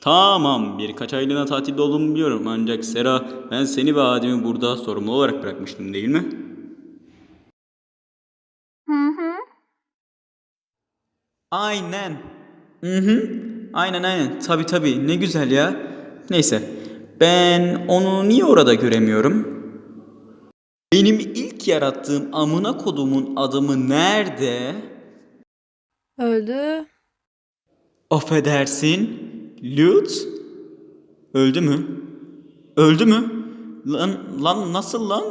Tamam birkaç aylığına tatilde olduğumu biliyorum ancak Sera ben seni ve Adem'i burada sorumlu olarak bırakmıştım değil mi? Hı hı. Aynen. Hı hı. Aynen aynen. Tabi tabi. Ne güzel ya. Neyse. Ben onu niye orada göremiyorum? Benim ilk yarattığım amına kodumun adamı nerede? Öldü. Affedersin. Lut? Öldü mü? Öldü mü? Lan, lan nasıl lan?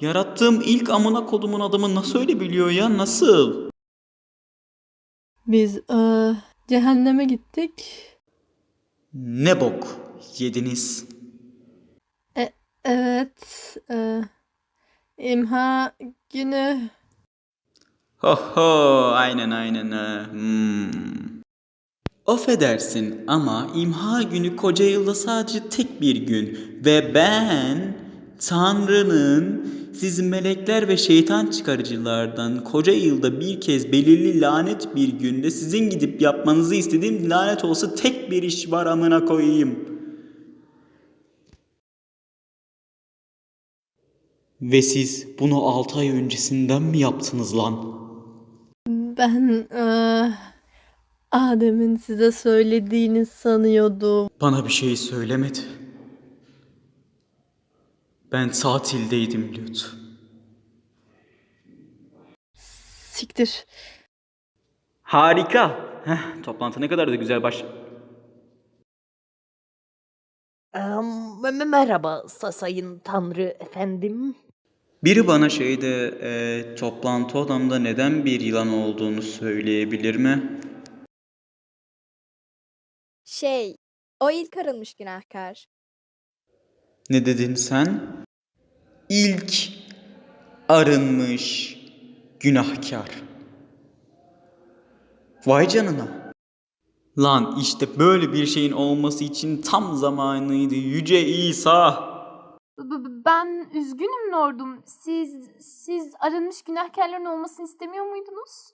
Yarattığım ilk amına kodumun adamı nasıl öyle biliyor ya? Nasıl? Biz eee, cehenneme gittik. Ne bok yediniz? Evet. eee, imha günü. Ho ho aynen aynen ha. Hmm. Affedersin ama imha günü koca yılda sadece tek bir gün ve ben Tanrı'nın siz melekler ve şeytan çıkarıcılardan koca yılda bir kez belirli lanet bir günde sizin gidip yapmanızı istediğim lanet olsa tek bir iş var amına koyayım. Ve siz bunu 6 ay öncesinden mi yaptınız lan? Ben eee, Adem'in size söylediğini sanıyordum. Bana bir şey söylemedi. Ben tatildeydim Lut. Siktir. Harika. Heh, toplantı ne kadar da güzel baş... Me- merhaba sa- sayın tanrı efendim. Biri bana şeyde e, toplantı odamda neden bir yılan olduğunu söyleyebilir mi? Şey, o ilk arınmış günahkar. Ne dedin sen? İlk arınmış günahkar. Vay canına. Lan işte böyle bir şeyin olması için tam zamanıydı Yüce İsa. B- Ben üzgünüm lordum. Siz siz arınmış günahkarların olmasını istemiyor muydunuz?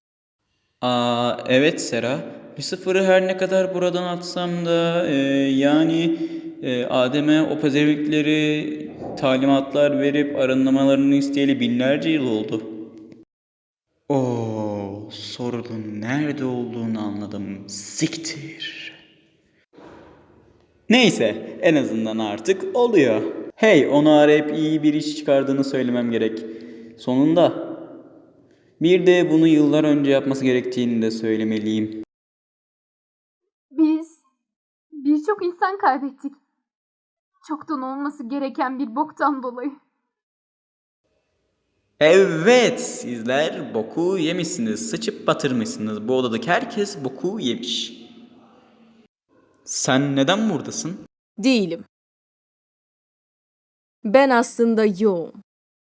Aa, evet Sera. Lucifer'ı her ne kadar buradan atsam da e, yani e, Adem'e o pezevenkleri talimatlar verip arınmalarını isteyeli binlerce yıl oldu. Oo, sorunun nerede olduğunu anladım. Siktir. Neyse, en azından artık oluyor. Hey, onu arayıp iyi bir iş çıkardığını söylemem gerek. Sonunda. Bir de bunu yıllar önce yapması gerektiğini de söylemeliyim. Biz birçok insan kaybettik. Çoktan olması gereken bir boktan dolayı. Evet, sizler boku yemişsiniz, sıçıp batırmışsınız. Bu odadaki herkes boku yemiş. Sen neden buradasın? Değilim. Ben aslında yoğum.